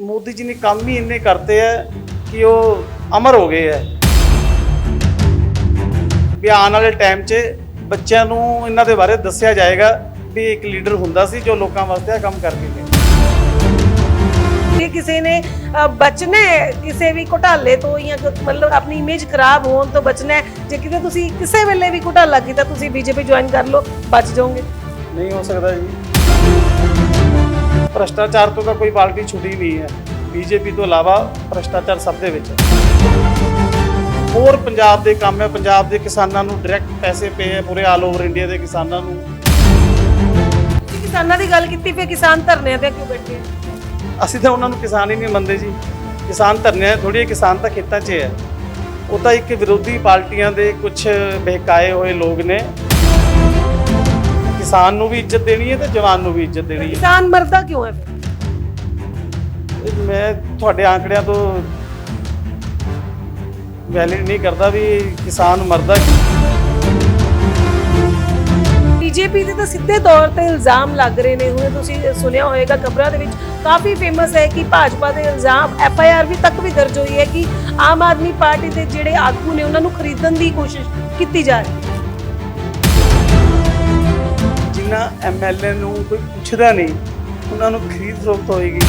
ਮੋਦੀ ਜੀ ਨੇ ਕੰਮ ਹੀ ਇੰਨੇ ਕਰਤੇ ਹੈ ਕਿ ਉਹ ਅਮਰ ਹੋ ਗਏ ਹੈ ਵੀ ਆਉਣ ਵਾਲੇ ਟਾਈਮ 'ਚ ਬੱਚਿਆਂ ਨੂੰ ਇਹਨਾਂ ਦੇ ਬਾਰੇ ਦੱਸਿਆ ਜਾਏਗਾ ਵੀ ਇੱਕ ਲੀਡਰ ਹੁੰਦਾ ਸੀ ਜੋ ਲੋਕਾਂ ਵਾਸਤੇ ਇਹ ਕੰਮ ਕਰਕੇ ਜੇ ਕਿਸੇ ਨੇ ਹੈ ਕਿਸੇ ਵੀ ਘੁਟਾਲੇ ਤੋਂ ਜਾਂ ਮਤਲਬ ਆਪਣੀ ਇਮੇਜ ਖਰਾਬ ਹੋਣ ਤੋਂ ਬਚਣਾ ਜੇ ਕਿਤੇ ਤੁਸੀਂ ਕਿਸੇ ਵੇਲੇ ਵੀ ਘੁਟਾਲਾ ਕੀਤਾ ਤੁਸੀਂ ਬੀਜੇਪੀ ਜੁਆਇਨ ਕਰ ਲਓ ਬਚ ਜਾਓਗੇ। ਨਹੀਂ ਹੋ ਸਕਦਾ ਜੀ। ਭ੍ਰਸ਼ਟਾਚਾਰ ਤੋਂ ਤਾਂ ਕੋਈ ਪਾਰਟੀ ਛੁੱਟੀ ਨਹੀਂ ਹੈ। ਬੀਜੇਪੀ ਤੋਂ ਇਲਾਵਾ ਭ੍ਰਸ਼ਟਾਚਾਰ ਸਭ ਦੇ ਵਿੱਚ ਹੋਰ ਪੰਜਾਬ ਦੇ ਕੰਮ ਹੈ। ਪੰਜਾਬ ਦੇ ਕਿਸਾਨਾਂ ਨੂੰ ਡਾਇਰੈਕਟ ਪੈਸੇ ਪਏ ਹੈ ਪੂਰੇ ਆਲ ਓਵਰ ਇੰਡੀਆ ਦੇ ਕਿਸਾਨਾਂ ਨੂੰ। ਕਿਸਾਨਾਂ ਦੀ ਗੱਲ ਕੀਤੀ ਫਿਰ ਕਿਸਾਨ ਧਰਨਿਆਂ ਤੇ ਕਿਉਂ ਬੈਠੇ? ਅਸੀਂ ਤਾਂ ਉਹਨਾਂ ਨੂੰ ਕਿਸਾਨ ਹੀ ਨਹੀਂ ਮੰਨਦੇ ਜੀ। ਕਿਸਾਨ ਧਰਨੇ ਥੋੜੀ ਕਿਸਾਨ ਤਾਂ ਖੇਤਾਂ 'ਚ ਹੈ ਉਹ ਤਾਂ ਇੱਕ ਵਿਰੋਧੀ ਪਾਰਟੀਆਂ ਦੇ ਕੁਝ ਬਹਿਕਾਏ ਹੋਏ ਲੋਕ ਨੇ। ਕਿਸਾਨ ਨੂੰ ਵੀ ਇੱਜ਼ਤ ਦੇਣੀ ਹੈ ਤੇ ਜਵਾਨ ਨੂੰ ਵੀ ਇੱਜ਼ਤ ਦੇਣੀ ਹੈ। ਕਿਸਾਨ ਮਰਦਾ ਕਿਉਂ ਹੈ ਫਿਰ? ਇਹ ਮੈਂ ਤੁਹਾਡੇ ਆંકੜਿਆਂ ਤੋਂ ਵੈਲਿਡ ਨਹੀਂ ਕਰਦਾ ਵੀ ਕਿਸਾਨ ਮਰਦਾ ਬੀਜੇਪੀ ਦੇ ਤਾਂ ਸਿੱਧੇ ਤੌਰ ਤੇ ਇਲਜ਼ਾਮ ਲੱਗ ਰਹੇ ਨੇ। ਹੁਣ ਤੁਸੀਂ ਸੁਣਿਆ ਹੋਵੇਗਾ ਖਬਰਾਂ ਦੇ ਵਿੱਚ ਕਾਫੀ ਫੇਮਸ ਹੈ ਕਿ ਭਾਜਪਾ ਦੇ ਇਲਜ਼ਾਮ ਐਫ ਆਈ ਆਰ ਵੀ ਤੱਕ ਵੀ ਦਰਜ ਹੋਈ ਹੈ ਕਿ ਆਮ ਆਦਮੀ ਪਾਰਟੀ ਦੇ ਜਿਹੜੇ ਆਗੂ ਨੇ ਉਹਨਾਂ ਨੂੰ ਖਰੀਦਣ ਦੀ ਕੋਸ਼ਿਸ਼ ਕੀਤੀ ਜਾ ਰਹੀ ਹੈ। ਜਿਨ੍ਹਾਂ ਐਮਐਲਏ ਨੂੰ ਕੋਈ ਪੁੱਛਦਾ ਨਹੀਂ, ਉਹਨਾਂ ਨੂੰ ਖਰੀਦ ਫਰੋਖਤ ਹੋਏਗੀ।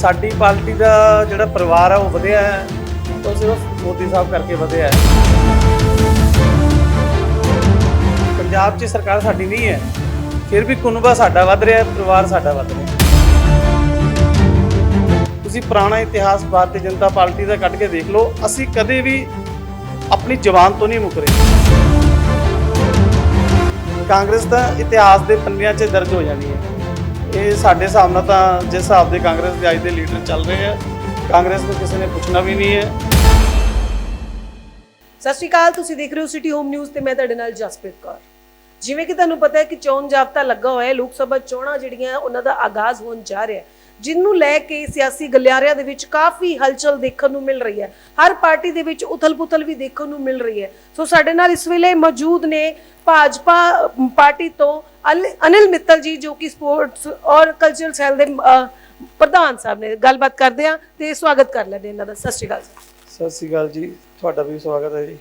ਸਾਡੀ ਪਾਰਟੀ ਦਾ ਜਿਹੜਾ ਪਰਿਵਾਰ ਹੈ ਉਹ ਵਧਿਆ ਹੈ, ਉਹ ਸਿਰਫ ਮੋਦੀ ਸਾਹਿਬ ਕਰਕੇ ਵਧਿਆ ਹੈ। ਪੰਜਾਬ 'ਚ ਸਰਕਾਰ ਸਾਡੀ ਨਹੀਂ ਹੈ, ਫਿਰ ਵੀ ਕੁਨਬਾ ਸਾਡਾ ਵੱਧ ਰਿਹਾ, ਪਰਿਵਾਰ ਸਾਡਾ ਵੱਧ ਰਿਹਾ। ਤੁਸੀਂ ਪੁਰਾਣਾ ਇਤਿਹਾਸ, ਭਾਰਤੀ ਜਨਤਾ ਪਾਰਟੀ ਦਾ ਕੱਢ ਕੇ ਦੇਖ ਲਓ, ਅਸੀਂ ਕਦੇ ਵੀ ਆਪਣੀ ਜ਼ਬਾਨ ਤੋਂ ਨਹੀਂ ਮੁਕਰੇ ਕਾਂਗਰਸ ਦਾ ਇਤਿਹਾਸ ਦੇ ਪੰਨਿਆਂ 'ਚ ਦਰਜ ਹੋ ਜਾਣੀ ਹੈ। ਇਹ ਸਾਡੇ ਹਿਸਾਬ ਨਾਲ ਤਾਂ ਜਿਸ ਹਿਸਾਬ ਦੇ ਕਾਂਗਰਸ ਦੇ ਅੱਜ ਦੇ ਲੀਡਰ ਚੱਲ ਰਹੇ ਆ, ਕਾਂਗਰਸ ਨੂੰ ਕਿਸੇ ਨੇ ਪੁੱਛਣਾ ਵੀ ਨਹੀਂ ਹੈ। ਸਤਿ ਸ਼੍ਰੀ ਅਕਾਲ, ਤੁਸੀਂ ਦੇਖ ਰਹੇ ਹੋ ਸਿਟੀ ਹੋਮ ਨਿਊਜ਼ ਤੇ ਮੈਂ ਤੁਹਾਡੇ ਨਾਲ ਜਸਪ੍ਰੀਤ ਕੌਰ। ਜਿਵੇਂ ਕਿ ਤੁਹਾਨੂੰ ਪਤਾ ਹੈ ਕਿ ਚੋਣ ਜਾਬਤਾ ਲੱਗਾ ਹੋਇਆ ਹੈ, ਲੋਕ ਸਭਾ ਚੋਣਾਂ ਜਿਹੜੀਆਂ, ਉਹਨਾਂ ਦਾ ਆਗਾਜ਼ ਹੋਣ ਜਾ ਰਿਹਾ ਹੈ। ਜਿਹਨੂੰ ਲੈ ਕੇ ਸਿਆਸੀ ਗਲਿਆਰਿਆਂ ਦੇ ਵਿੱਚ ਕਾਫੀ ਹਲਚਲ ਦੇਖਣ ਨੂੰ ਮਿਲ ਰਹੀ ਹੈ। ਹਰ ਪਾਰਟੀ ਦੇ ਵਿੱਚ ਉਥਲ-ਪੁਥਲ ਵੀ ਦੇਖਣ ਨੂੰ ਮਿਲ ਰਹੀ ਹੈ। ਸੋ ਸਾਡੇ ਨਾਲ ਇਸ ਵੇਲੇ ਮੌਜੂਦ ਨੇ ਭਾਜਪਾ ਪਾਰਟੀ ਤੋਂ ਅਲ- ਅਨਿਲ ਮਿੱਤਲ ਜੀ, ਜੋ ਕਿ ਸਪੋਰਟਸ ਔਰ ਕਲਚਰਲ ਸੈੱਲ ਦੇ ਪ੍ਰਧਾਨ ਸਾਹਿਬ ਨੇ ਗੱਲਬਾਤ ਕਰਦੇ ਆ ਤੇ ਸਵਾਗਤ ਕਰ ਲੈਂਦੇ ਇਹਨਾਂ ਦਾ। ਸਤਿ ਸ਼੍ਰੀ ਅਕਾਲ ਸਤਿ ਸ੍ਰੀ ਅਕਾਲ ਜੀ। ਤੁਹਾਡਾ ਵੀ ਸਵਾਗਤ ਹੈ ਜੀ।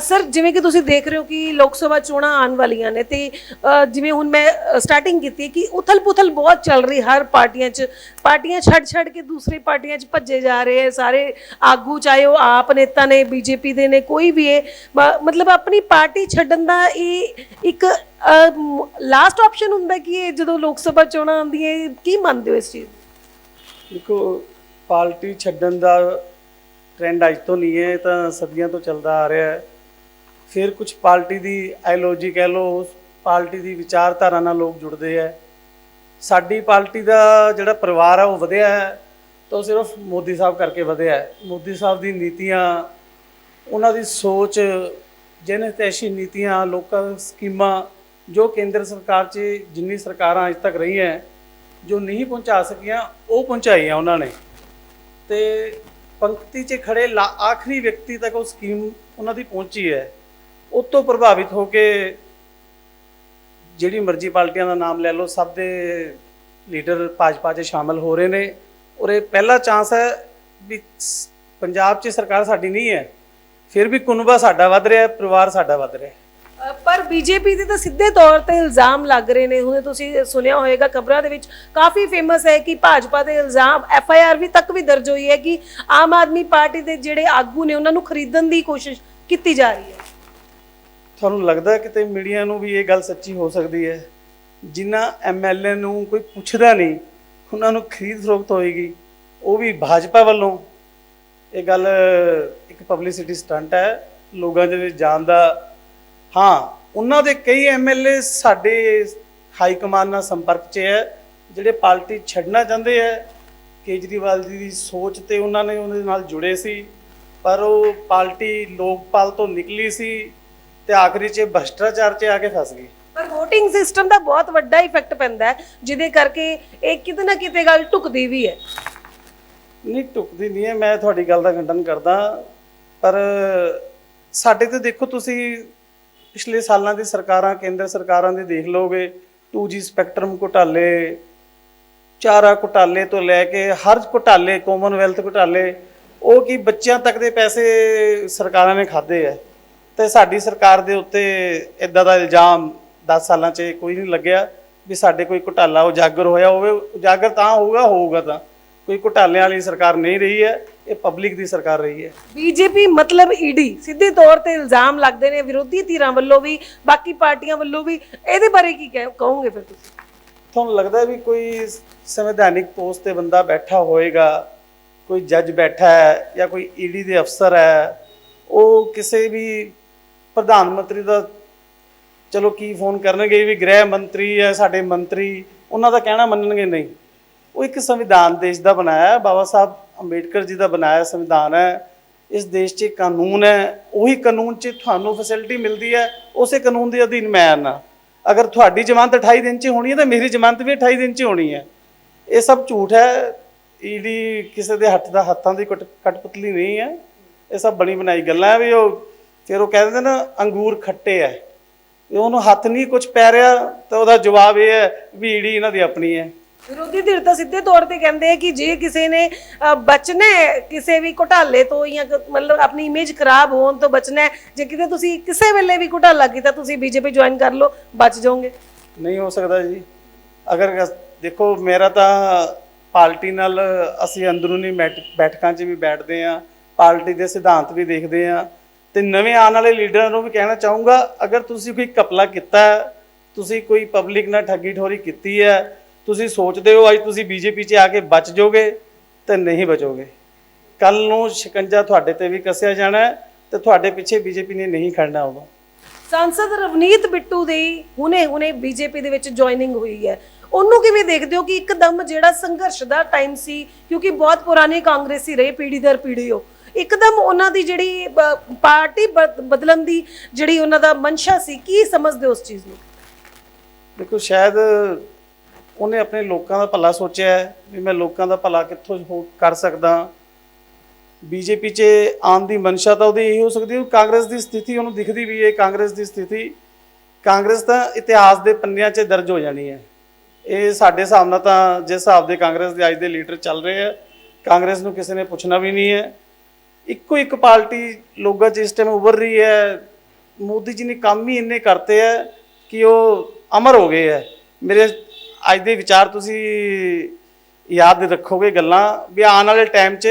ਸਰ ਜਿਵੇਂ ਕਿ ਤੁਸੀਂ ਦੇਖ ਰਹੇ ਹੋ ਕਿ ਲੋਕ ਸਭਾ ਚੋਣਾਂ ਆਉਣ ਵਾਲੀਆਂ ਨੇ ਤੇ ਅ, ਜਿਵੇਂ ਹੁਣ ਮੈਂ ਸਟਾਰਟਿੰਗ ਕੀਤੀ ਕਿ ਉਥਲ-ਪੁਥਲ ਬਹੁਤ ਚੱਲ ਰਹੀ ਹਰ ਪਾਰਟੀਆਂ 'ਚ ਪਾਰਟੀਆਂ ਛੱਡ-ਛੱਡ ਕੇ ਦੂਸਰੀ ਪਾਰਟੀਆਂ 'ਚ ਭੱਜੇ ਜਾ ਰਹੇ ਹੈ ਸਾਰੇ ਆਗੂ ਚਾਹੇ ਉਹ ਆਪ ਨੇਤਾ ਨੇ ਬੀਜੇਪੀ ਦੇ ਨੇ ਕੋਈ ਵੀ ਹੈ ਮ- ਮਤਲਬ ਆਪਣੀ ਪਾਰਟੀ ਛੱਡਣ ਦਾ ਇਹ ਇੱਕ ਲਾਸਟ ਆਪਸ਼ਨ ਹੁੰਦਾ ਕਿ ਇਹ ਜਦੋਂ ਲੋਕ ਸਭਾ ਚੋਣਾਂ ਆਉਂਦੀਆਂ ਇਹ ਕੀ ਮੰਨਦੇ ਹੋ ਇਸ ਚੀਜ਼ ਨੂੰ? ਦੇਖੋ ਪਾਰਟੀ ਛੱਡਣ ਦਾ ਟ੍ਰੈਂਡ ਅੱਜ ਤੋਂ ਨਹੀਂ ਹੈ, ਇਹ ਤਾਂ ਸਦੀਆਂ ਤੋਂ ਚੱਲਦਾ ਆ ਰਿਹਾ ਹੈ। ਫਿਰ ਕੁਝ ਪਾਰਟੀ ਦੀ ਆਈਡੀਓਲੋਜੀ ਕਹਿ ਲਓ, ਉਸ ਪਾਰਟੀ ਦੀ ਵਿਚਾਰਧਾਰਾ ਨਾਲ ਲੋਕ ਜੁੜਦੇ ਹੈ। ਸਾਡੀ ਪਾਰਟੀ ਦਾ ਜਿਹੜਾ ਪਰਿਵਾਰ ਆ, ਉਹ ਵਧਿਆ ਹੈ, ਤਾਂ ਉਹ ਸਿਰਫ ਮੋਦੀ ਸਾਹਿਬ ਕਰਕੇ ਵਧਿਆ ਹੈ। ਮੋਦੀ ਸਾਹਿਬ ਦੀ ਨੀਤੀਆਂ, ਉਹਨਾਂ ਦੀ ਸੋਚ ਜਨਹਿਤੈਸ਼ੀ ਨੀਤੀਆਂ, ਲੋਕਾਂ ਦੀਆਂ ਸਕੀਮਾਂ, ਜੋ ਕੇਂਦਰ ਸਰਕਾਰ 'ਚ ਜਿੰਨੀ ਸਰਕਾਰਾਂ ਅੱਜ ਤੱਕ ਰਹੀਆਂ, ਜੋ ਨਹੀਂ ਪਹੁੰਚਾ ਸਕੀਆਂ, ਉਹ ਪਹੁੰਚਾਈਆਂ ਉਹਨਾਂ ਨੇ। ਤੇ ਪੰਕਤੀ 'ਚ ਖੜੇ ਲਾ- ਆਖਰੀ ਵਿਅਕਤੀ ਤੱਕ ਉਹ ਸਕੀਮ ਉਹਨਾਂ ਦੀ ਪਹੁੰਚੀ ਹੈ। ਉਹ ਤੋਂ ਪ੍ਰਭਾਵਿਤ ਹੋ ਕੇ ਜਿਹੜੀ ਮਰਜ਼ੀ ਪਾਰਟੀਆਂ ਦਾ ਨਾਮ ਲੈ ਲਓ, ਸਭ ਦੇ ਲੀਡਰ ਭਾਜਪਾ 'ਚ ਸ਼ਾਮਲ ਹੋ ਰਹੇ ਨੇ। ਔਰ ਇਹ ਪਹਿਲਾ ਚਾਂਸ ਹੈ ਵੀ ਪੰਜਾਬ 'ਚ ਸਰਕਾਰ ਸਾਡੀ ਨਹੀਂ ਹੈ। ਫਿਰ ਵੀ ਕੁਨਬਾ ਸਾਡਾ ਵੱਧ ਰਿਹਾ ਹੈ ਪਰਿਵਾਰ ਸਾਡਾ ਵੱਧ ਰਿਹਾ। ਹੈ ਪਰ ਬੀਜੇਪੀ ਦੇ ਤਾਂ ਸਿੱਧੇ ਤੌਰ ਤੇ ਇਲਜ਼ਾਮ ਲੱਗ ਰਹੇ ਨੇ। ਹੁਣ ਤੁਸੀਂ ਸੁਣਿਆ ਹੋਵੇਗਾ ਖਬਰਾਂ ਦੇ ਵਿੱਚ ਕਾਫੀ ਫੇਮਸ ਹੈ ਕਿ ਭਾਜਪਾ ਦੇ ਇਲਜ਼ਾਮ ਐਫ ਆਈ ਆਰ ਵੀ ਤੱਕ ਵੀ ਦਰਜ ਹੋਈ ਹੈ ਕਿ ਆਮ ਆਦਮੀ ਪਾਰਟੀ ਦੇ ਜਿਹੜੇ ਆਗੂ ਨੇ, ਉਹਨਾਂ ਨੂੰ ਖਰੀਦਣ ਦੀ ਕੋਸ਼ਿਸ਼ ਕੀਤੀ ਜਾ ਰਹੀ ਹੈ। ਤੁਹਾਨੂੰ ਲੱਗਦਾ ਹੈ ਕਿਤੇ ਮੀਡੀਆ ਨੂੰ ਵੀ ਇਹ ਗੱਲ ਸੱਚੀ ਹੋ ਸਕਦੀ ਹੈ? ਜਿਨ੍ਹਾਂ ਐਮਐਲਏ ਨੂੰ ਕੋਈ ਪੁੱਛਦਾ ਨਹੀਂ, ਉਹਨਾਂ ਨੂੰ ਖਰੀਦ ਫਰੋਖਤ ਹੋਏਗੀ। ਉਹ ਵੀ ਭਾਜਪਾ ਵੱਲੋਂ। ਇਹ ਗੱਲ ਇੱਕ ਪਬਲਿਸਿਟੀ ਸਟੰਟ ਹੈ। ਲੋਕਾਂ ਦੇ ਵਿੱਚ ਜਾਣ ਦਾ ਹਾਂ ਉਹਨਾਂ ਦੇ ਕਈ ਐਮਐਲਏ ਸਾਡੇ ਹਾਈ ਕਮਾਂਡ ਨਾਲ ਸੰਪਰਕ 'ਚ ਹੈ ਜਿਹੜੇ ਪਾਰਟੀ ਛੱਡਣਾ ਚਾਹੁੰਦੇ ਹੈ ਕੇਜਰੀਵਾਲ ਜੀ ਦੀ ਸੋਚ ਤੇ ਉਹਨਾਂ ਨੇ ਉਹਦੇ ਨਾਲ ਜੁੜੇ ਸੀ ਪਰ ਉਹ ਪਾਰਟੀ ਲੋਕਪਾਲ ਤੋਂ ਨਿਕਲੀ ਸੀ ਤੇ ਆਖਰੀ 'ਚ ਭ੍ਰਸ਼ਟਾਚਾਰ 'ਚ ਆ ਕੇ ਫਸ ਗਈ। ਪਰ VOTING ਸਿਸਟਮ ਦਾ ਬਹੁਤ ਵੱਡਾ ਇਫੈਕਟ ਪੈਂਦਾ ਹੈ ਜਿਹਦੇ ਕਰਕੇ ਇਹ ਕਿਤੇ ਨਾ ਕਿਤੇ ਗੱਲ ਟੁਕਦੀ ਵੀ ਹੈ। ਨਹੀਂ ਟੁਕਦੀ ਨਹੀਂ ਹੈ ਮੈਂ ਤੁਹਾਡੀ ਗੱਲ ਦਾ ਖੰਡਨ ਕਰਦਾ ਪਰ ਸਾਡੇ ਤੇ ਦੇਖੋ ਤੁਸੀਂ ਪਿਛਲੇ ਸਾਲਾਂ ਦੀ ਸਰਕਾਰਾਂ, ਕੇਂਦਰ ਸਰਕਾਰਾਂ ਦੇ ਦੇਖ ਲਓਗੇ 2G ਸਪੈਕਟਰਮ ਘੁਟਾਲੇ, ਚਾਰਾ ਘੁਟਾਲੇ ਤੋਂ ਲੈ ਕੇ ਹਰ ਘੁਟਾਲੇ ਕਾਮਨਵੈਲਥ ਘੁਟਾਲੇ, ਉਹ ਕੀ ਬੱਚਿਆਂ ਤੱਕ ਦੇ ਪੈਸੇ ਸਰਕਾਰਾਂ ਨੇ ਖਾਦੇ ਆ। ਤੇ ਸਾਡੀ ਸਰਕਾਰ ਦੇ ਉੱਤੇ ਇਦਾਂ ਦਾ ਇਲਜ਼ਾਮ 10 ਸਾਲਾਂ 'ਚ ਕੋਈ ਨਹੀਂ ਲੱਗਿਆ ਵੀ ਸਾਡੇ ਕੋਈ ਘੁਟਾਲਾ ਉਜਾਗਰ ਹੋਇਆ ਹੋਵੇ, ਉਜਾਗਰ ਤਾਂ ਹੋਊਗਾ ਹੋਊਗਾ ਤਾਂ। ਕੋਈ ਘੁਟਾਲਿਆਂ ਵਾਲੀ ਸਰਕਾਰ ਨਹੀਂ ਰਹੀ ਹੈ। ਇਹ ਪਬਲਿਕ ਦੀ ਸਰਕਾਰ ਰਹੀ ਹੈ। ਬੀਜੇਪੀ ਮਤਲਬ ਈਡੀ ਸਿੱਧੇ ਤੌਰ ਤੇ ਇਲਜ਼ਾਮ ਲੱਗਦੇ ਨੇ ਵਿਰੋਧੀ ਧਿਰਾਂ ਵੱਲੋਂ ਵੀ ਬਾਕੀ ਪਾਰਟੀਆਂ ਵੱਲੋਂ ਵੀ। ਇਹਦੇ ਬਾਰੇ ਕੀ ਕਹਿ- ਕਹੋਗੇ ਫਿਰ ਤੁਸੀਂ? ਤੁਹਾਨੂੰ ਲੱਗਦਾ ਹੈ ਵੀ ਕੋਈ ਸੰਵਿਧਾਨਿਕ ਪੋਸਟ ਤੇ ਬੰਦਾ ਬੈਠਾ ਹੋਏਗਾ ਕੋਈ ਜੱਜ ਬੈਠਾ ਹੈ ਜਾਂ ਕੋਈ ਈਡੀ ਦੇ ਅਫਸਰ ਹੈ ਉਹ ਕਿਸੇ ਵੀ ਪ੍ਰਧਾਨ ਮੰਤਰੀ ਦਾ ਚਲੋ ਕੀ ਫੋਨ ਕਰਨਗੇ ਵੀ ਗ੍ਰਹਿ ਮੰਤਰੀ ਹੈ ਸਾਡੇ ਮੰਤਰੀ ਉਹਨਾਂ ਦਾ ਕਹਿਣਾ ਮੰਨਣਗੇ ਨਹੀਂ। ਉਹ ਇੱਕ ਸੰਵਿਧਾਨ ਦੇਸ਼ ਦਾ ਬਣਾਇਆ ਹੈ ਬਾਬਾ ਸਾਹਿਬ ਅੰਬੇਡਕਰ ਜੀ ਦਾ ਬਣਾਇਆ ਸੰਵਿਧਾਨ ਹੈ, ਇਸ ਦੇਸ਼ 'ਚ ਕਾਨੂੰਨ ਹੈ, ਉਹੀ ਕਾਨੂੰਨ 'ਚ ਤੁਹਾਨੂੰ ਫੈਸਿਲਿਟੀ ਮਿਲਦੀ ਹੈ, ਉਸੇ ਕਾਨੂੰਨ ਦੇ ਅਧੀਨ ਮੈਂ ਆਨਾ ਅਗਰ ਤੁਹਾਡੀ ਜ਼ਮਾਨਤ 28 ਦਿਨ 'ਚ ਹੋਣੀ ਹੈ, ਤਾਂ ਮੇਰੀ ਜ਼ਮਾਨਤ ਵੀ 28 ਦਿਨ 'ਚ ਹੋਣੀ ਹੈ। ਇਹ ਸਭ ਝੂਠ ਹੈ ਈਡੀ ਕਿਸੇ ਦੇ ਹੱਥ ਦਾ ਹੱਥਾਂ ਦੀ ਕਟ- ਕਠਪੁਤਲੀ ਨਹੀਂ ਹੈ। ਇਹ ਸਭ ਬਣੀ ਬਣਾਈ ਗੱਲਾਂ ਹੈ ਵੀ ਉਹ ਫਿਰ ਉਹ ਕਹਿ ਦਿੰਦੇ ਨਾ, ਅੰਗੂਰ ਖੱਟੇ ਹੈ। ਉਹਨੂੰ ਹੱਥ ਨਹੀਂ ਕੁਝ ਪੈ ਰਿਹਾ, ਤਾਂ ਉਹਦਾ ਜਵਾਬ ਇਹ ਹੈ ਵੀ ਈੜੀ ਇਹਨਾਂ ਦੀ ਆਪਣੀ ਹੈ। ਵਿਰੋਧੀ ਧਿਰ ਤਾਂ ਸਿੱਧੇ ਤੌਰ ਤੇ ਕਹਿੰਦੇ ਆ ਕਿ ਜੇ ਕਿਸੇ ਨੇ ਅ, ਬਚਣਾ ਹੈ ਕਿਸੇ ਵੀ ਘੁਟਾਲੇ ਤੋਂ ਜਾਂ ਕ- ਮਤਲਬ ਆਪਣੀ ਇਮੇਜ ਖਰਾਬ ਹੋਣ ਤੋਂ ਬਚਣਾ ਹੈ ਜੇ ਕਿਤੇ ਤੁਸੀਂ ਕਿਸੇ ਵੇਲੇ ਵੀ ਘੁਟਾਲਾ ਕੀਤਾ ਤੁਸੀਂ ਬੀਜੇਪੀ ਜੁਆਇਨ ਕਰ ਲਓ ਬਚ ਜਾਓਗੇ। ਨਹੀਂ ਹੋ ਸਕਦਾ ਜੀ। ਅਗਰ ਅਸ- ਦੇਖੋ ਮੇਰਾ ਤਾਂ ਪਾਰਟੀ ਨਾਲ ਅਸੀਂ ਅੰਦਰੂਨੀ ਮੈਟ- ਬੈਠਕਾਂ 'ਚ ਵੀ ਬੈਠਦੇ ਆ ਪਾਰਟੀ ਦੇ ਸਿਧਾਂਤ ਵੀ ਦੇਖਦੇ ਆ ਤੇ ਨਵੇਂ ਆਉਣ ਵਾਲੇ ਲੀਡਰਾਂ ਨੂੰ ਵੀ ਕਹਿਣਾ ਚਾਹੂੰਗਾ ਅਗਰ ਤੁਸੀਂ ਕੋਈ ਕਪਲਾ ਕੀਤਾ ਹੈ, ਤੁਸੀਂ ਕੋਈ ਪਬਲਿਕ ਨਾਲ ਠੱਗੀ ਠੋਰੀ ਕੀਤੀ ਹੈ ਤੁਸੀਂ ਸੋਚਦੇ ਹੋ ਅੱਜ ਤੁਸੀਂ ਬੀਜੇਪੀ 'ਚ ਆ ਕੇ ਬਚ ਜਾਓਗੇ ਤੇ ਨਹੀਂ ਬਚੋਗੇ। ਕੱਲ ਨੂੰ ਸ਼ਿਕੰਜਾ ਤੁਹਾਡੇ ਤੇ ਵੀ ਕੱਸਿਆ ਜਾਣਾ ਹੈ ਤੇ ਤੁਹਾਡੇ ਪਿੱਛੇ ਬੀਜੇਪੀ ਨੇ ਨਹੀਂ ਖੜਨਾ ਉਦੋਂ ਸਾਂਸਦ ਰਵਨੀਤ ਬਿੱਟੂ ਦੀ ਹੁਣੇ ਹੁਣੇ ਬੀਜੇਪੀ ਦੇ ਵਿੱਚ ਜੁਆਇਨਿੰਗ ਹੋਈ ਹੈ। ਉਹਨੂੰ ਕਿਵੇਂ ਦੇਖਦੇ ਹੋ ਕਿ ਇੱਕਦਮ ਜਿਹੜਾ ਸੰਘਰਸ਼ ਦਾ ਟਾਈਮ ਸੀ ਕਿਉਂਕਿ ਬਹੁਤ ਪੁਰਾਣੇ ਕਾਂਗਰਸੀ ਰਹੇ ਪੀੜੀ ਦਰ ਪੀੜੀ ਉਹ। ਇੱਕਦਮ ਉਹਨਾਂ ਦੀ ਜਿਹੜੀ ਪਾਰਟੀ ਬਦ- ਬਦਲਣ ਦੀ ਜਿਹੜੀ ਉਹਨਾਂ ਦਾ ਮਨਸ਼ਾ ਸੀ ਕੀ ਸਮਝਦੇ ਹੋ ਉਸ ਚੀਜ਼ ਨੂੰ? ਦੇਖੋ ਸ਼ਾਇਦ ਉਹਨੇ ਆਪਣੇ ਲੋਕਾਂ ਦਾ ਭਲਾ ਸੋਚਿਆ ਵੀ ਮੈਂ ਲੋਕਾਂ ਦਾ ਭਲਾ ਕਿੱਥੋਂ ਹੋ ਕਰ ਸਕਦਾ। ਬੀਜੇਪੀ 'ਚ ਆਉਣ ਦੀ ਮਨਸ਼ਾ ਤਾਂ ਉਹਦੀ ਇਹ ਹੋ ਸਕਦੀ ਹੈ, ਕਾਂਗਰਸ ਦੀ ਸਥਿਤੀ ਉਹਨੂੰ ਦਿਖਦੀ ਵੀ ਹੈ, ਕਾਂਗਰਸ ਦੀ ਸਥਿਤੀ। ਕਾਂਗਰਸ ਤਾਂ ਇਤਿਹਾਸ ਦੇ ਪੰਨਿਆਂ 'ਚ ਦਰਜ ਹੋ ਜਾਣੀ ਹੈ। ਇਹ ਸਾਡੇ ਹਿਸਾਬ ਨਾਲ ਤਾਂ ਜਿਸ ਹਿਸਾਬ ਦੇ ਕਾਂਗਰਸ ਦੇ ਅੱਜ ਦੇ ਲੀਡਰ ਚੱਲ ਰਹੇ ਆ, ਕਾਂਗਰਸ ਨੂੰ ਕਿਸੇ ਨੇ ਪੁੱਛਣਾ ਵੀ ਨਹੀਂ ਹੈ। ਇੱਕੋ ਇੱਕ ਪਾਰਟੀ ਲੋਕਾਂ 'ਚ ਇਸ ਟਾਈਮ ਉੱਭਰ ਰਹੀ ਹੈ। ਮੋਦੀ ਜੀ ਨੇ ਕੰਮ ਹੀ ਇੰਨੇ ਕਰਤੇ ਹੈ ਕਿ ਉਹ ਅਮਰ ਹੋ ਗਏ ਹੈ। ਮੇਰੇ ਅੱਜ ਦੇ ਵਿਚਾਰ ਤੁਸੀਂ ਯਾਦ ਰੱਖੋਗੇ ਗੱਲਾਂ ਵੀ ਆਉਣ ਵਾਲੇ ਟਾਈਮ 'ਚ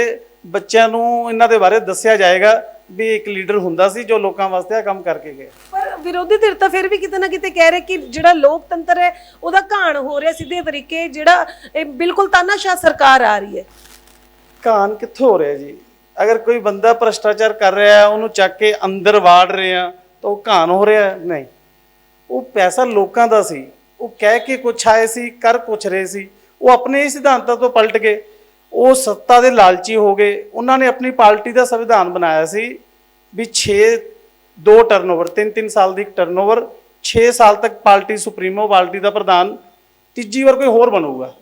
ਬੱਚਿਆਂ ਨੂੰ ਇਹਨਾਂ ਦੇ ਬਾਰੇ ਦੱਸਿਆ ਜਾਏਗਾ ਵੀ ਇੱਕ ਲੀਡਰ ਹੁੰਦਾ ਸੀ ਜੋ ਲੋਕਾਂ ਵਾਸਤੇ ਆ ਕੰਮ ਕਰਕੇ ਗਿਆ। ਪਰ ਵਿਰੋਧੀ ਧਿਰ ਤਾਂ ਫਿਰ ਵੀ ਕਿਤੇ ਨਾ ਕਿਤੇ ਕਹਿ ਰਹੇ ਕਿ ਜਿਹੜਾ ਲੋਕਤੰਤਰ ਹੈ ਉਹਦਾ ਘਾਣ ਹੋ ਰਿਹਾ ਸਿੱਧੇ ਤਰੀਕੇ ਜਿਹੜਾ ਇਹ ਬਿਲਕੁਲ ਤਾਨਾਸ਼ਾਹ ਸਰਕਾਰ ਆ ਰਹੀ ਹੈ। ਕਾਨ ਕਿੱਥੋਂ ਹੋ ਰਿਹਾ ਜੀ? ਅਗਰ ਕੋਈ ਬੰਦਾ ਭ੍ਰਸ਼ਟਾਚਾਰ ਕਰ ਰਿਹਾ ਹੈ ਉਹਨੂੰ ਚੱਕ ਕੇ ਅੰਦਰ ਵਾੜ ਰਹੇ ਆ ਤਾਂ ਉਹ ਕਾਨ ਹੋ ਰਿਹਾ? ਨਹੀਂ। ਉਹ ਪੈਸਾ ਲੋਕਾਂ ਦਾ ਸੀ। ਉਹ ਕਹਿ ਕੇ ਕੁਛ ਆਏ ਸੀ, ਕਰ ਕੁਛ ਰਹੇ ਸੀ, ਉਹ ਆਪਣੇ ਹੀ ਸਿਧਾਂਤਾਂ ਤੋਂ ਪਲਟ ਗਏ। ਉਹ ਸੱਤਾ ਦੇ ਲਾਲਚੀ ਹੋ ਗਏ। ਉਹਨਾਂ ਨੇ ਆਪਣੀ ਪਾਰਟੀ ਦਾ ਸੰਵਿਧਾਨ ਬਣਾਇਆ ਸੀ ਵੀ 6 ਦੋ ਟਰਨਓਵਰ 3-3 ਸਾਲ ਦੀ ਟਰਨਓਵਰ 6 ਸਾਲ ਤੱਕ ਪਾਰਟੀ ਸੁਪਰੀਮੋ, ਪਾਰਟੀ ਦਾ ਪ੍ਰਧਾਨ, ਤੀਜੀ ਵਾਰ ਕੋਈ ਹੋਰ ਬਣੂਗਾ।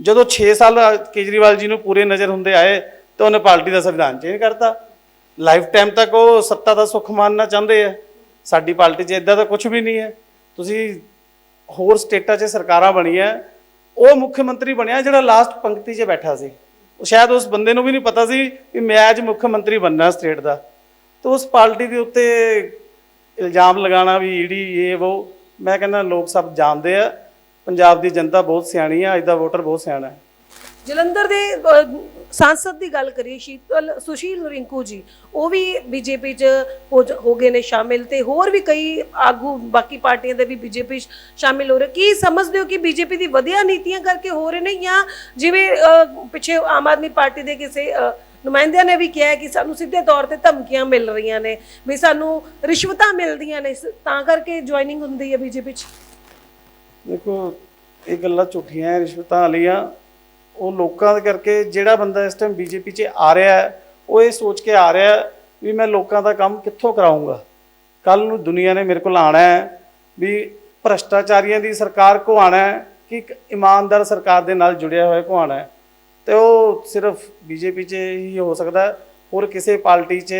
ਜਦੋਂ 6 ਸਾਲ ਕੇਜਰੀਵਾਲ ਜੀ ਨੂੰ ਪੂਰੇ ਨਜ਼ਰ ਹੁੰਦੇ ਆਏ, ਤਾਂ ਉਹਨੇ ਪਾਰਟੀ ਦਾ ਸੰਵਿਧਾਨ ਚੇਂਜ ਕਰਤਾ। ਲਾਈਫ ਟਾਈਮ ਤੱਕ ਉਹ ਸੱਤਾ ਦਾ ਸੁੱਖ ਮਾਨਣਾ ਚਾਹੁੰਦੇ ਆ। ਸਾਡੀ ਪਾਰਟੀ 'ਚ ਇਦਾਂ ਦਾ ਕੁਝ ਵੀ ਨਹੀਂ ਹੈ। ਤੁਸੀਂ ਹੋਰ ਸਟੇਟਾਂ 'ਚ ਸਰਕਾਰਾਂ ਬਣੀਆਂ, ਉਹ ਮੁੱਖ ਮੰਤਰੀ ਬਣਿਆ ਜਿਹੜਾ ਲਾਸਟ ਪੰਕਤੀ 'ਚ ਬੈਠਾ ਸੀ। ਉਹ ਸ਼ਾਇਦ ਉਸ ਬੰਦੇ ਨੂੰ ਵੀ ਨਹੀਂ ਪਤਾ ਸੀ ਵੀ ਮੈਂ ਅੱਜ ਮੁੱਖ ਮੰਤਰੀ ਬਣਨਾ ਸਟੇਟ ਦਾ। ਤਾਂ ਉਸ ਪਾਰਟੀ ਦੇ ਉੱਤੇ ਇਲਜ਼ਾਮ ਲਗਾਉਣਾ ਵੀ ਈਡੀ ਇਹ ਉਹ ਮੈਂ ਕਹਿੰਦਾ ਲੋਕ ਸਭ ਜਾਣਦੇ ਆ, ਪੰਜਾਬ ਦੀ ਜਨਤਾ ਬਹੁਤ ਸਿਆਣੀ ਆ, ਅੱਜ ਦਾ ਵੋਟਰ ਬਹੁਤ ਸਿਆਣਾ। ਹੈ ਜਲੰਧਰ ਦੇ ਅ, ਦੀ ਗੱਲ ਕਰੀਏ ਸ਼ੀਤਲ ਸੁਸ਼ੀਲ ਰਿੰਕੂ ਜੀ ਉਹ ਵੀ ਬੀਜੇਪੀ 'ਚ ਹੋ ਜ- ਗਏ ਨੇ ਸ਼ਾਮਿਲ ਤੇ ਹੋਰ ਵੀ ਕਈ ਆਗੂ ਬਾਕੀ ਪਾਰਟੀਆਂ ਦੇ ਵੀ ਬੀਜੇਪੀ ਸ਼ਾਮਿਲ ਹੋ ਰਹੇ। ਕੀ ਸਮਝਦੇ ਹੋ ਕਿ ਬੀਜੇਪੀ ਦੀ ਵਧੀਆ ਨੀਤੀਆਂ ਕਰਕੇ ਹੋ ਰਹੇ ਨੇ ਜਾਂ ਜਿਵੇਂ ਪਿੱਛੇ ਆਮ ਆਦਮੀ ਪਾਰਟੀ ਦੇ ਕਿਸੇ ਨੁਮਾਇੰਦਿਆਂ ਨੇ ਵੀ ਕਿਹਾ ਕਿ ਸਾਨੂੰ ਸਿੱਧੇ ਤੌਰ ਤੇ ਧਮਕੀਆਂ ਮਿਲ ਰਹੀਆਂ ਨੇ ਵੀ ਸਾਨੂੰ ਰਿਸ਼ਵਤਾਂ ਮਿਲਦੀਆਂ ਨੇ ਤਾਂ ਕਰਕੇ ਜੁਆਇਨਿੰਗ ਹੁੰਦੀ ਹੈ ਬੀਜੇਪੀ 'ਚ? ਦੇਖੋ ਇਹ ਗੱਲਾਂ ਝੂਠੀਆਂ ਰਿਸ਼ਵਤਾਂ ਵਾਲੀਆਂ। ਉਹ ਲੋਕਾਂ ਦੇ ਕਰਕੇ ਜਿਹੜਾ ਬੰਦਾ ਇਸ ਟਾਈਮ ਬੀਜੇਪੀ 'ਚ ਆ ਰਿਹਾ ਉਹ ਇਹ ਸੋਚ ਕੇ ਆ ਰਿਹਾ ਵੀ ਮੈਂ ਲੋਕਾਂ ਦਾ ਕੰਮ ਕਿੱਥੋਂ ਕਰਾਉਂਗਾ ਕੱਲ ਨੂੰ ਦੁਨੀਆ ਨੇ ਮੇਰੇ ਕੋਲ ਆਣਾ ਹੈ ਵੀ ਭ੍ਰਸ਼ਟਾਚਾਰੀਆਂ ਦੀ ਸਰਕਾਰ ਕੋ ਆਣਾ ਹੈ ਕਿ ਇੱਕ ਇਮਾਨਦਾਰ ਸਰਕਾਰ ਦੇ ਨਾਲ ਜੁੜਿਆ ਹੋਇਆ ਕੋ ਆਣਾ ਹੈ? ਤੇ ਉਹ ਸਿਰਫ ਬੀਜੇਪੀ 'ਚ ਹੀ ਹੋ ਸਕਦਾ ਹੋਰ ਕਿਸੇ ਪਾਰਟੀ 'ਚ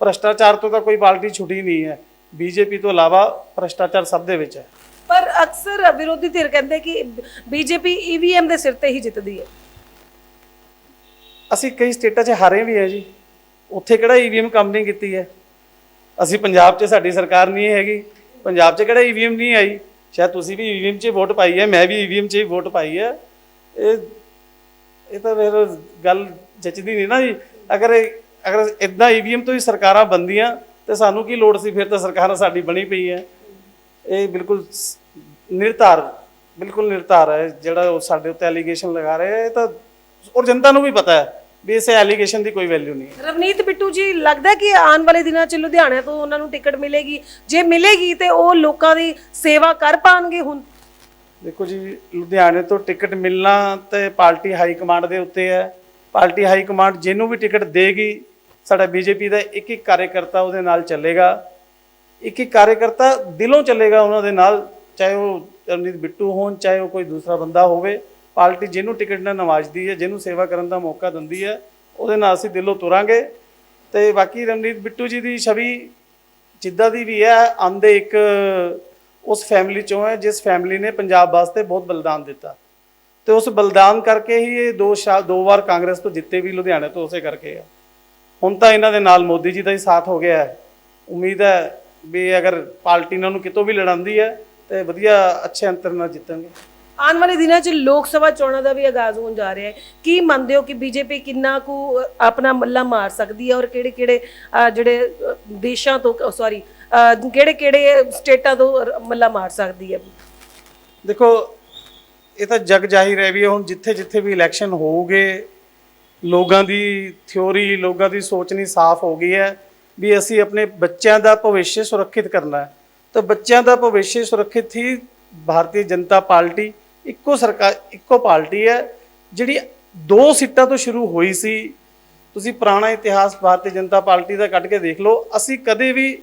ਭ੍ਰਸ਼ਟਾਚਾਰ ਤੋਂ ਤਾਂ ਕੋਈ ਪਾਰਟੀ ਛੁੱਟੀ ਨਹੀਂ ਹੈ। ਬੀਜੇਪੀ ਤੋਂ ਇਲਾਵਾ ਭ੍ਰਸ਼ਟਾਚਾਰ ਸਭ ਦੇ ਵਿੱਚ ਹੈ। ਪਰ ਅਕਸਰ ਵਿਰੋਧੀ ਧਿਰ ਕਹਿੰਦੇ ਕਿ ਬੀਜੇਪੀ ਈਵੀਐਮ ਦੇ ਸਿਰ ਤੇ ਹੀ ਜਿੱਤਦੀ ਹੈ। ਅਸੀਂ ਕਈ ਸਟੇਟਾਂ 'ਚ ਹਾਰੇ ਵੀ ਹੈ ਜੀ। ਉੱਥੇ ਕਿਹੜਾ ਈਵੀਐਮ ਕੰਮ ਨਹੀਂ ਕੀਤੀ ਹੈ। ਅਸੀਂ ਪੰਜਾਬ 'ਚ, ਸਾਡੀ ਸਰਕਾਰ ਨਹੀਂ ਹੈਗੀ। ਪੰਜਾਬ 'ਚ ਕਿਹੜਾ ਈਵੀਐਮ ਨਹੀਂ ਆਈ। ਸ਼ਾਇਦ ਤੁਸੀਂ ਵੀ ਈਵੀਐਮ 'ਚ ਵੋਟ ਪਾਈ ਹੈ, ਮੈਂ ਵੀ ਈਵੀਐਮ 'ਚ ਹੀ ਵੋਟ ਪਾਈ ਹੈ। ਇਹ ਇਹ ਤਾਂ ਫਿਰ ਗੱਲ ਜੱਚਦੀ ਨਹੀਂ ਨਾ ਜੀ। ਅਗਰ ਅਗਰ ਇਦਾਂ ਈਵੀਐਮ ਤੋਂ ਹੀ ਸਰਕਾਰਾਂ ਬੰਦੀਆਂ ਤੇ ਸਾਨੂੰ ਕੀ ਲੋੜ ਸੀ, ਫਿਰ ਤਾਂ ਸਰਕਾਰਾਂ ਸਾਡੀ ਬਣੀ ਪਈ ਹੈ। ਇਹ ਬਿਲਕੁਲ ਨਿਰਧਾਰ ਬਿਲਕੁਲ ਨਿਰਧਾਰ ਹੈ ਜਿਹੜਾ ਉਹ ਸਾਡੇ ਉੱਤੇ ਐਲੀਗੇਸ਼ਨ ਲਗਾ ਰਹੇ ਹੈ ਇਹ ਤਾਂ ਔਰ ਜਨਤਾ ਨੂੰ ਵੀ ਪਤਾ ਹੈ ਵੀ ਇਸ ਐਲੀਗੇਸ਼ਨ ਦੀ ਕੋਈ ਵੈਲਿਊ ਨਹੀਂ ਹੈ। ਰਵਨੀਤ ਬਿੱਟੂ ਜੀ ਲੱਗਦਾ ਕਿ ਆਉਣ ਵਾਲੇ ਦਿਨਾਂ 'ਚ ਲੁਧਿਆਣਾ ਤੋਂ ਉਹਨਾਂ ਨੂੰ ਟਿਕਟ ਮਿਲੇਗੀ। ਜੇ ਮਿਲੇਗੀ ਤੇ ਉਹ ਲੋਕਾਂ ਦੀ ਸੇਵਾ ਕਰ ਪਾਣਗੇ ਹੁਣ। ਦੇਖੋ ਜੀ ਲੁਧਿਆਣੇ ਤੋਂ ਟਿਕਟ ਮਿਲਣਾ ਤੇ ਪਾਰਟੀ ਹਾਈ ਕਮਾਂਡ ਦੇ ਉੱਤੇ ਹੈ। ਪਾਰਟੀ ਹਾਈ ਕਮਾਂਡ ਜਿਹਨੂੰ ਵੀ ਟਿਕਟ ਦੇਗੀ ਸਾਡਾ ਬੀਜੇਪੀ ਦਾ ਇੱਕ ਇੱਕ ਕਾਰਜਕਰਤਾ ਉਹਦੇ ਨਾਲ ਚੱਲੇਗਾ। ਇੱਕ ਇੱਕ ਕਾਰਜਕਰਤਾ ਦਿਲੋਂ ਚੱਲੇਗਾ ਉਹਨਾਂ ਦੇ ਨਾਲ। ਚਾਹੇ ਉਹ ਰਣਜੀਤ ਬਿੱਟੂ ਹੋਣ, ਚਾਹੇ ਉਹ ਕੋਈ ਦੂਸਰਾ ਬੰਦਾ ਹੋਵੇ, ਪਾਰਟੀ ਜਿਹਨੂੰ ਟਿਕਟ ਨਾਲ ਨਵਾਜਦੀ ਹੈ, ਜਿਹਨੂੰ ਸੇਵਾ ਕਰਨ ਦਾ ਮੌਕਾ ਦਿੰਦੀ ਹੈ, ਉਹਦੇ ਨਾਲ ਅਸੀਂ ਦਿਲੋਂ ਤੁਰਾਂਗੇ। ਤੇ ਬਾਕੀ ਰਣਜੀਤ ਬਿੱਟੂ ਜੀ ਦੀ ਛਵੀ ਜਿੱਦਾਂ ਦੀ ਵੀ ਹੈ, ਆਂਦੇ ਇੱਕ ਉਸ ਫੈਮਿਲੀ ਚੋਂ ਹੈ, ਜਿਸ ਫੈਮਿਲੀ ਨੇ ਪੰਜਾਬ ਵਾਸਤੇ ਬਹੁਤ ਬਲਿਦਾਨ ਦਿੱਤਾ। ਤੇ ਉਸ ਬਲਿਦਾਨ ਕਰਕੇ ਹੀ ਇਹ ਦੋ ਸ਼ਾ, ਦੋ ਵਾਰ ਕਾਂਗਰਸ ਤੋਂ ਜਿੱਤੇ ਵੀ ਲੁਧਿਆਣੇ ਤੋਂ ਉਸੇ ਕਰਕੇ ਆ। ਹੁਣ ਤਾਂ ਇਹਨਾਂ ਦੇ ਨਾਲ ਮੋਦੀ ਜੀ ਦਾ ਹੀ ਸਾਥ ਹੋ ਗਿਆ ਹੈ। ਉਮੀਦ ਹੈ ਵੀ ਅਗਰ ਪਾਰਟੀ ਇਹਨਾਂ ਨੂੰ ਕਿਤੋਂ ਵੀ ਲੜਾਉਂਦੀ ਹੈ ਤੇ ਵਧੀਆ ਅੱਛੇ ਅੰਤਰ ਨਾਲ ਜਿੱਤਾਂਗੇ। ਆਉਣ ਵਾਲੇ ਦਿਨਾਂ 'ਚ ਲੋਕ ਸਭਾ ਚੋਣਾਂ ਦਾ ਵੀ ਆਗਾਜ਼ ਹੋਣ ਜਾ ਰਿਹਾ ਹੈ। ਕੀ ਮੰਨਦੇ ਹੋ ਕਿ ਬੀਜੇਪੀ ਕਿੰਨਾ ਕੁ ਆਪਣਾ ਮੱਲਾ ਮਾਰ ਸਕਦੀ ਹੈ ਔਰ ਕਿਹੜੇ ਕਿਹੜੇ ਜਿਹੜੇ ਦੇਸ਼ਾਂ ਤੋਂ ਸੌਰੀ ਕਿਹੜੇ ਕਿਹੜੇ ਸਟੇਟਾਂ ਤੋਂ ਮੱਲਾ ਮਾਰ ਸਕਦੀ ਹੈ? ਦੇਖੋ ਇਹ ਤਾਂ ਜਗ ਜਾਹਿਰ ਹੈ ਵੀ ਹੁਣ ਜਿੱਥੇ ਜਿੱਥੇ ਵੀ ਇਲੈਕਸ਼ਨ ਹੋਊਗੇ ਲੋਕਾਂ ਦੀ ਥਿਉਰੀ ਲੋਕਾਂ ਦੀ ਸੋਚਣੀ ਸਾਫ਼ ਹੋ ਗਈ ਹੈ ਵੀ ਅਸੀਂ ਆਪਣੇ ਬੱਚਿਆਂ ਦਾ ਭਵਿੱਖ ਸੁਰੱਖਿਅਤ ਕਰਨਾ ਹੈ। ਤਾਂ ਬੱਚਿਆਂ ਦਾ ਭਵਿੱਖ ਸੁਰੱਖਿਅਤ ਹੀ ਭਾਰਤੀ ਜਨਤਾ ਪਾਰਟੀ ਇੱਕੋ ਸਰਕਾਰ ਇੱਕੋ ਪਾਰਟੀ ਹੈ, ਜਿਹੜੀ ਦੋ ਸੀਟਾਂ ਤੋਂ ਸ਼ੁਰੂ ਹੋਈ ਸੀ। ਤੁਸੀਂ ਪੁਰਾਣਾ ਇਤਿਹਾਸ ਭਾਰਤੀ ਜਨਤਾ ਪਾਰਟੀ ਦਾ ਕੱਢ ਕੇ ਦੇਖ ਲਓ। ਅਸੀਂ ਕਦੇ ਵੀ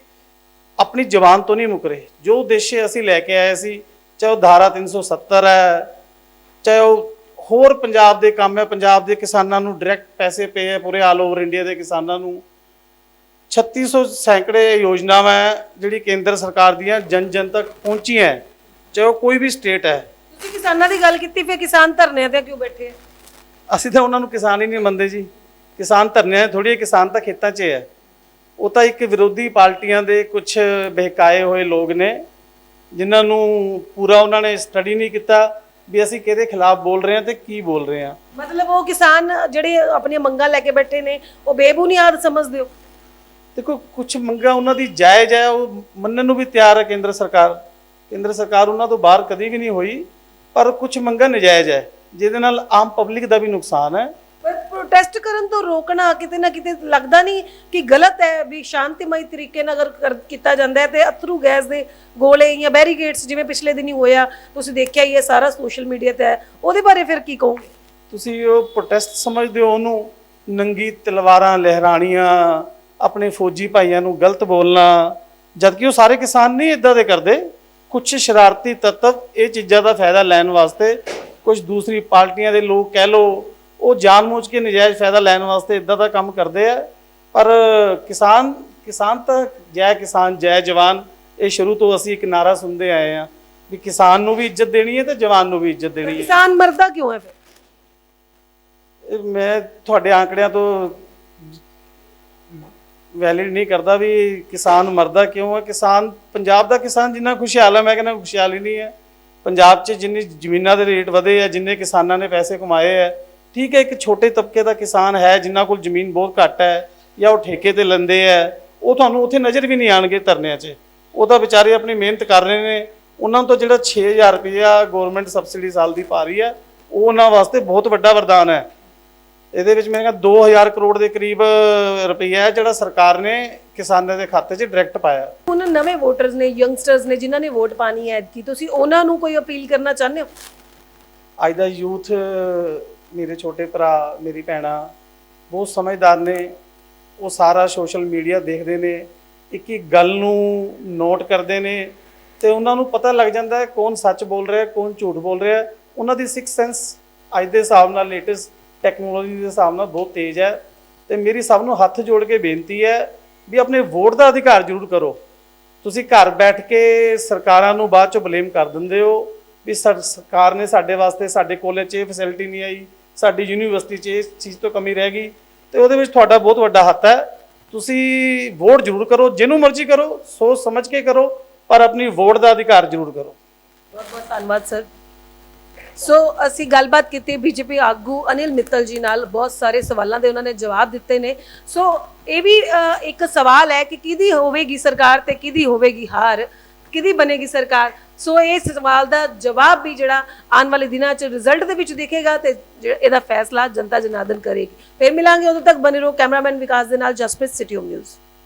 ਆਪਣੀ ਜ਼ਬਾਨ ਤੋਂ ਨਹੀਂ ਮੁਕਰੇ ਜੋ ਉਦੇਸ਼ ਅਸੀਂ ਲੈ ਕੇ ਆਏ ਸੀ, ਚਾਹੇ ਉਹ ਧਾਰਾ 370 ਹੈ, ਚਾਹੇ ਉਹ ਹੋਰ ਪੰਜਾਬ ਦੇ ਕੰਮ ਹੈ, ਪੰਜਾਬ ਦੇ ਕਿਸਾਨਾਂ ਨੂੰ ਡਾਇਰੈਕਟ ਪੈਸੇ ਪਏ ਹੈ, ਪੂਰੇ ਆਲ ਓਵਰ ਇੰਡੀਆ ਦੇ ਕਿਸਾਨਾਂ ਨੂੰ। 3600 ਸੈਂਕੜੇ ਯੋਜਨਾਵਾਂ ਜਿਹੜੀ ਕੇਂਦਰ ਸਰਕਾਰ ਦੀਆਂ ਜਨ ਜਨ ਤੱਕ ਪਹੁੰਚੀਆਂ ਚਾਹੇ ਉਹ ਕੋਈ ਵੀ ਸਟੇਟ ਹੈ। ਤੁਸੀਂ ਕਿਸਾਨਾਂ ਦੀ ਗੱਲ ਕੀਤੀ ਫਿਰ ਕਿਸਾਨ ਧਰਨਿਆਂ ਤੇ ਕਿਉਂ ਬੈਠੇ ਅਸੀਂ ਤਾਂ ਉਹਨਾਂ ਨੂੰ ਕਿਸਾਨ ਹੀ ਨਹੀਂ ਮੰਨਦੇ ਜੀ। ਕਿਸਾਨ ਧਰਨਿਆਂ ਥੋੜੀ ਕਿਸਾਨ ਤਾਂ ਖੇਤਾਂ 'ਚ ਹੈ ਉਹ ਤਾਂ ਇੱਕ ਵਿਰੋਧੀ ਪਾਰਟੀਆਂ ਦੇ ਕੁਝ ਬਹਿਕਾਏ ਹੋਏ ਲੋਕ ਨੇ ਜਿਨ੍ਹਾਂ ਨੂੰ ਪੂਰਾ ਉਹਨਾਂ ਨੇ ਸਟੱਡੀ ਨਹੀਂ ਕੀਤਾ ਵੀ ਅਸੀਂ ਕਿਹਦੇ ਖਿਲਾਫ ਬੋਲ ਰਹੇ ਹਾਂ ਤੇ ਕੀ ਬੋਲ ਰਹੇ ਹਾਂ। ਮਤਲਬ ਉਹ ਕਿਸਾਨ ਜਿਹੜੇ ਆਪਣੀਆਂ ਮੰਗਾਂ ਲੈ ਕੇ ਬੈਠੇ ਨੇ ਉਹ ਬੇਬੁਨਿਆਦ ਸਮਝਦੇ ਹੋ? ਦੇਖੋ ਕੁਝ ਮੰਗਾਂ ਉਹਨਾਂ ਦੀ ਜਾਇਜ਼ ਹੈ ਉਹ ਮੰਨਣ ਨੂੰ ਵੀ ਤਿਆਰ ਹੈ ਕੇਂਦਰ ਸਰਕਾਰ। ਕੇਂਦਰ ਸਰਕਾਰ ਉਹਨਾਂ ਤੋਂ ਬਾਹਰ ਕਦੀ ਵੀ ਨਹੀਂ ਹੋਈ ਪਰ ਕੁਝ ਮੰਗਾਂ ਨਜਾਇਜ਼ ਹੈ ਜਿਹਦੇ ਨਾਲ ਆਮ ਪਬਲਿਕ ਦਾ ਵੀ ਨੁਕਸਾਨ ਹੈ। ਪਰ ਪ੍ਰੋਟੈਸਟ ਕਰਨ ਤੋਂ ਰੋਕਣਾ ਕਿਤੇ ਨਾ ਕਿਤੇ ਲੱਗਦਾ ਨਹੀਂ ਕਿ ਗਲਤ ਹੈ ਵੀ ਸ਼ਾਂਤੀਮਈ ਤਰੀਕੇ ਨਾਲ ਅਗਰ ਕੀਤਾ ਜਾਂਦਾ ਹੈ ਤੇ ਅਥਰੂ ਗੈਸ ਦੇ ਗੋਲੇ ਜਾਂ ਬੈਰੀਗੇਡਸ ਜਿਵੇਂ ਪਿਛਲੇ ਦਿਨੀ ਹੋਇਆ ਤੁਸੀਂ ਦੇਖਿਆ ਹੀ ਹੈ ਸਾਰਾ ਸੋਸ਼ਲ ਮੀਡੀਆ ਤੇ ਹੈ। ਉਹਦੇ ਬਾਰੇ ਫਿਰ ਕੀ ਕਹੋਗੇ? ਤੁਸੀਂ ਉਹ ਪ੍ਰੋਟੈਸਟ ਸਮਝਦੇ ਹੋ ਉਹਨੂੰ ਨੰਗੀ ਤਲਵਾਰਾਂ ਲਹਿਰਾਣੀਆਂ ਆਪਣੇ ਫੌਜੀ ਭਾਈਆਂ ਨੂੰ ਗਲਤ ਬੋਲਣਾ ਜਦਕਿ ਉਹ ਸਾਰੇ ਕਿਸਾਨ ਨਹੀਂ ਇਦਾਂ ਦੇ ਕਰਦੇ। ਕੁਝ ਸ਼ਰਾਰਤੀ ਤੱਤਵ ਇਹ ਚੀਜ਼ਾਂ ਦਾ ਫਾਇਦਾ ਲੈਣ ਵਾਸਤੇ ਕੁਝ ਦੂਸਰੀ ਪਾਰਟੀਆਂ ਦੇ ਲੋਕ ਕਹਿ ਲੋ ਉਹ ਜਾਣਬੁੱਝ ਕੇ ਨਜਾਇਜ਼ ਫਾਇਦਾ ਲੈਣ ਵਾਸਤੇ ਇਦਾਂ ਦਾ ਕੰਮ ਕਰਦੇ ਆ। ਪਰ ਕਿਸਾਨ ਕਿਸਾਨ ਤਾਂ ਜੈ ਕਿਸਾਨ ਜੈ ਜਵਾਨ ਇਹ ਸ਼ੁਰੂ ਤੋਂ ਅਸੀਂ ਇੱਕ ਨਾਰਾ ਸੁਣਦੇ ਆਏ ਆ ਵੀ ਕਿਸਾਨ ਨੂੰ ਵੀ ਇੱਜ਼ਤ ਦੇਣੀ ਹੈ ਤੇ ਜਵਾਨ ਨੂੰ ਵੀ ਇੱਜ਼ਤ ਦੇਣੀ ਹੈ। ਕਿਸਾਨ ਮਰਦਾ ਕਿਉਂ ਹੈ ਫਿਰ? ਮੈਂ ਤੁਹਾਡੇ ਆંકੜਿਆਂ ਤੋਂ ਵੈਲਿਡ ਨਹੀਂ ਕਰਦਾ ਵੀ ਕਿਸਾਨ ਮਰਦਾ ਕਿਉਂ ਹੈ ਕਿਸਾਨ, ਪੰਜਾਬ ਦਾ ਕਿਸਾਨ ਜਿੰਨਾ ਖੁਸ਼ਹਾਲ ਹੈ ਮੈਂ ਕਹਿੰਦਾ ਖੁਸ਼ਹਾਲ ਹੀ ਨਹੀਂ ਹੈ ਪੰਜਾਬ 'ਚ ਜਿੰਨੀ ਜ਼ਮੀਨਾਂ ਦੇ ਰੇਟ ਵਧੇ ਆ, ਜਿੰਨੇ ਕਿਸਾਨਾਂ ਨੇ ਪੈਸੇ ਕਮਾਏ ਆ, ਠੀਕ ਹੈ ਇੱਕ ਛੋਟੇ ਤਬਕੇ ਦਾ ਕਿਸਾਨ ਹੈ ਜਿਨ੍ਹਾਂ ਕੋਲ ਜ਼ਮੀਨ ਬਹੁਤ ਘੱਟ ਹੈ ਜਾਂ ਉਹ ਠੇਕੇ ਤੇ ਲੈਂਦੇ ਆ, ਉਹ ਤੁਹਾਨੂੰ ਉੱਥੇ ਨਜ਼ਰ ਵੀ ਨਹੀਂ ਆਣਗੇ ਧਰਨਿਆਂ 'ਚ। ਉਹ ਤਾਂ ਵਿਚਾਰੇ ਆਪਣੀ ਮਿਹਨਤ ਕਰ ਰਹੇ ਨੇ। ਉਹਨਾਂ ਤੋਂ ਜਿਹੜਾ 6000 ਰੁਪਇਆ ਗਵਰਨਮੈਂਟ ਸਬਸਿਡੀ ਸਾਲ ਦੀ ਪਾ ਰਹੀ ਹੈ ਉਹ ਉਹਨਾਂ ਵਾਸਤੇ ਬਹੁਤ ਵੱਡਾ ਵਰਦਾਨ ਹੈ। ਇਹਦੇ ਵਿੱਚ ਮੇਰੇ ਖਿਆਲ 2000 ਕਰੋੜ ਦੇ ਕਰੀਬ ਰੁਪਈਆ ਹੈ ਜਿਹੜਾ ਸਰਕਾਰ ਨੇ ਕਿਸਾਨਾਂ ਦੇ ਖਾਤੇ 'ਚ ਡਾਇਰੈਕਟ ਪਾਇਆ। ਹੁਣ ਨਵੇਂ ਵੋਟਰਸ ਨੇ ਯੰਗਸਟਰਸ ਨੇ ਜਿਨ੍ਹਾਂ ਨੇ ਵੋਟ ਪਾਣੀ ਹੈ ਕਿ ਤੁਸੀਂ ਉਹਨਾਂ ਨੂੰ ਕੋਈ ਅਪੀਲ ਕਰਨਾ ਚਾਹੁੰਦੇ ਹੋ? ਅੱਜ ਦਾ ਯੂਥ ਮੇਰੇ ਛੋਟੇ ਭਰਾ ਮੇਰੀ ਭੈਣਾਂ ਬਹੁਤ ਸਮਝਦਾਰ ਨੇ। ਉਹ ਸਾਰਾ ਸੋਸ਼ਲ ਮੀਡੀਆ ਦੇਖਦੇ ਨੇ। ਇੱਕ ਇੱਕ ਗੱਲ ਨੂੰ ਨੋਟ ਕਰਦੇ ਨੇ ਤੇ ਉਹਨਾਂ ਨੂੰ ਪਤਾ ਲੱਗ ਜਾਂਦਾ ਹੈ ਕੌਣ ਸੱਚ ਬੋਲ ਰਿਹਾ ਕੌਣ ਝੂਠ ਬੋਲ ਰਿਹਾ। ਉਹਨਾਂ ਦੀ ਸਿਕਸ ਸੈਂਸ ਅੱਜ ਦੇ ਹਿਸਾਬ ਨਾਲ ਲੇਟੈਸਟ ਟੈਕਨੋਲੋਜੀ ਦੇ ਹਿਸਾਬ ਨਾਲ ਬਹੁਤ ਤੇਜ਼ ਹੈ ਤੇ ਮੇਰੀ ਸਭ ਨੂੰ ਹੱਥ ਜੋੜ ਕੇ ਬੇਨਤੀ ਹੈ ਵੀ ਆਪਣੇ ਵੋਟ ਦਾ ਅਧਿਕਾਰ ਜ਼ਰੂਰ ਕਰੋ। ਤੁਸੀਂ ਘਰ ਬੈਠ ਕੇ ਸਰਕਾਰਾਂ ਨੂੰ ਬਾਅਦ ਚੋਂ ਬਲੇਮ ਕਰ ਦਿੰਦੇ ਹੋ ਵੀ ਸਰਕਾਰ ਨੇ ਸਾਡੇ ਵਾਸਤੇ ਸਾਡੇ ਕਾਲਜ 'ਚ ਇਹ ਫੈਸਿਲਿਟੀ ਨਹੀਂ ਆਈ, ਸਾਡੀ ਯੂਨੀਵਰਸਿਟੀ 'ਚ ਇਸ ਚੀਜ਼ ਤੋਂ ਕਮੀ ਰਹਿ ਗਈ ਤੇ ਉਹਦੇ ਵਿੱਚ ਤੁਹਾਡਾ ਬਹੁਤ ਵੱਡਾ ਹੱਥ ਹੈ। ਤੁਸੀਂ ਵੋਟ ਜ਼ਰੂਰ ਕਰੋ, ਜਿਹਨੂੰ ਮਰਜ਼ੀ ਕਰੋ, ਸੋਚ ਸਮਝ ਕੇ ਕਰੋ, ਪਰ ਆਪਣੀ ਵੋਟ ਦਾ ਅਧਿਕਾਰ ਜ਼ਰੂਰ ਕਰੋ। ਬਹੁਤ ਬਹੁਤ ਧੰਨਵਾਦ ਸਰ ਸੋ ਅਸੀਂ ਗੱਲਬਾਤ ਕੀਤੀ ਬੀਜੇਪੀ ਆਗੂ ਅਨਿਲ ਮਿੱਤਲ ਜੀ ਨਾਲ। ਬਹੁਤ ਸਾਰੇ ਸਵਾਲਾਂ ਦੇ ਉਹਨਾਂ ਨੇ ਜਵਾਬ ਦਿੱਤੇ ਨੇ। ਸੋ ਇਹ ਵੀ ਅ, ਇੱਕ ਸਵਾਲ ਹੈ ਕਿ ਕਿਹਦੀ ਹੋਵੇਗੀ ਸਰਕਾਰ ਤੇ ਕਿਹਦੀ ਹੋਵੇਗੀ ਹਾਰ? ਕਿਹਦੀ ਬਣੇਗੀ ਸਰਕਾਰ? ਸੋ ਇਹ ਸਵਾਲ ਦਾ ਜਵਾਬ ਵੀ ਜਿਹੜਾ ਆਉਣ ਵਾਲੇ ਦਿਨਾਂ 'ਚ ਰਿਜ਼ਲਟ ਦੇ ਵਿੱਚ ਦਿਖੇਗਾ ਤੇ ਜਿਹੜਾ ਇਹਦਾ ਫੈਸਲਾ ਜਨਤਾ ਜਨਾਰਦਨ ਕਰੇਗੀ। ਫਿਰ ਮਿਲਾਂਗੇ। ਉਦੋਂ ਤੱਕ ਬਨੇ ਰਹੋ ਕੈਮਰਾਮੈਨ ਵਿਕਾਸ ਦੇ ਨਾਲ ਜਸਪ੍ਰੀਤ ਸਿਟੀ ਨਿਊਜ਼।